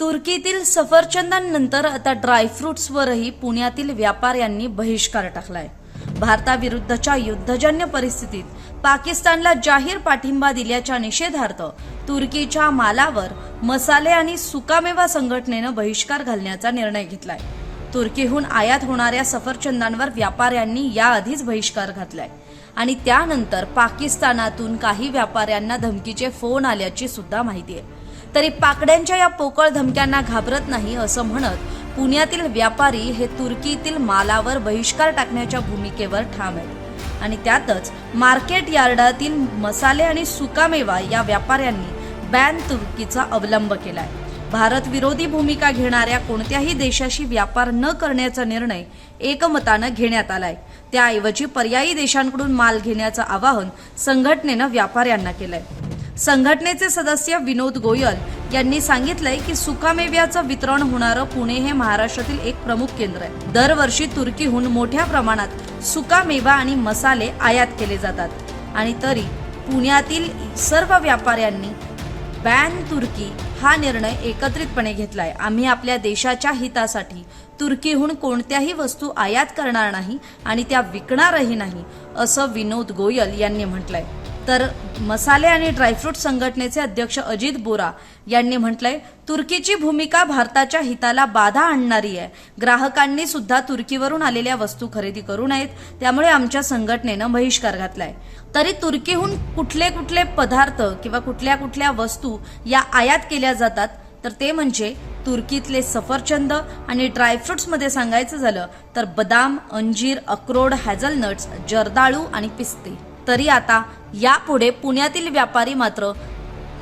तुर्कीतील सफरचंदांनंतर आता ड्रायफ्रुट्सवरही पुण्यातील व्यापाऱ्यांनी बहिष्कार टाकलाय. भारताविरुद्धच्या युद्धजन्य परिस्थितीत पाकिस्तानला जाहीर पाठिंबा दिल्याच्या निषेधार्थ तुर्कीच्या मालावर मसाले आणि सुकामेवा संघटनेनं बहिष्कार घालण्याचा निर्णय घेतलाय. तुर्कीहून आयात होणाऱ्या सफरचंदांवर व्यापाऱ्यांनी याआधीच बहिष्कार घातलाय. आणि त्यानंतर पाकिस्तानातून काही व्यापाऱ्यांना धमकीचे फोन आल्याची सुद्धा माहिती आहे. तरी पाकड्यांच्या या पोकळ धमक्यांना घाबरत नाही असं म्हणत पुण्यातील व्यापारी हे तुर्कीतील मालावर बहिष्कार टाकण्याच्या भूमिकेवर ठाम आहेत. आणि त्यातच मार्केट यार्डातील मसाले आणि सुकामेवा या व्यापाऱ्यांनी बॅन तुर्कीचा अवलंब केलाय. भारत विरोधी भूमिका घेणाऱ्या कोणत्याही देशाशी व्यापार न करण्याचा निर्णय एकमतानं घेण्यात आलाय. त्याऐवजी पर्यायी देशांकडून माल घेण्याचं आवाहन संघटनेनं व्यापाऱ्यांना केलंय. संघटनेचे सदस्य विनोद गोयल यांनी सांगितलंय की सुकामेव्याचं वितरण होणारं पुणे हे महाराष्ट्रातील एक प्रमुख केंद्र आहे. दरवर्षी तुर्कीहून मोठ्या प्रमाणात सुकामेवा आणि मसाले आयात केले जातात. आणि तरी पुण्यातील सर्व व्यापाऱ्यांनी बॅन तुर्की हा निर्णय एकत्रितपणे घेतलाय. आम्ही आपल्या देशाच्या हितासाठी तुर्कीहून कोणत्याही वस्तू आयात करणार नाही आणि त्या विकणारही नाही असं विनोद गोयल यांनी म्हटलंय. तर मसाले आणि ड्रायफ्रूट संघटनेचे अध्यक्ष अजित बोरा यांनी म्हटलंय तुर्कीची भूमिका भारताच्या हिताला बाधा आणणारी आहे. ग्राहकांनी सुद्धा तुर्कीवरून आलेल्या वस्तू खरेदी करू नयेत त्यामुळे आमच्या संघटनेनं बहिष्कार घातलाय. तरी तुर्कीहून कुठले कुठले पदार्थ किंवा कुठल्या कुठल्या वस्तू या आयात केल्या जातात तर ते म्हणजे तुर्कीतले सफरचंद आणि ड्रायफ्रुट्समध्ये सांगायचं झालं तर बदाम अंजीर अक्रोड हॅझलनट्स जर्दाळू आणि पिस्ते. तरी आता यापुढे पुण्यातील व्यापारी मात्र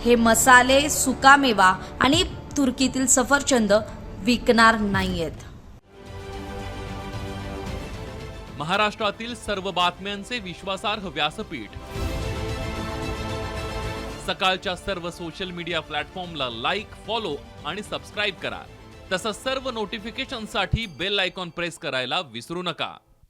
हे मसाले सुकामेवा आणि तुर्कीतील सफरचंद विकणार नाहीयेत. महाराष्ट्रातील सर्व बातम्यांचे विश्वासार्ह व्यासपीठ. सकाळच्या सर्व सोशल मीडिया प्लॅटफॉर्मला लाईक फॉलो आणि सबस्क्राईब करा. तसंच सर्व नोटिफिकेशनसाठी बेल आयकॉन प्रेस करायला विसरू नका.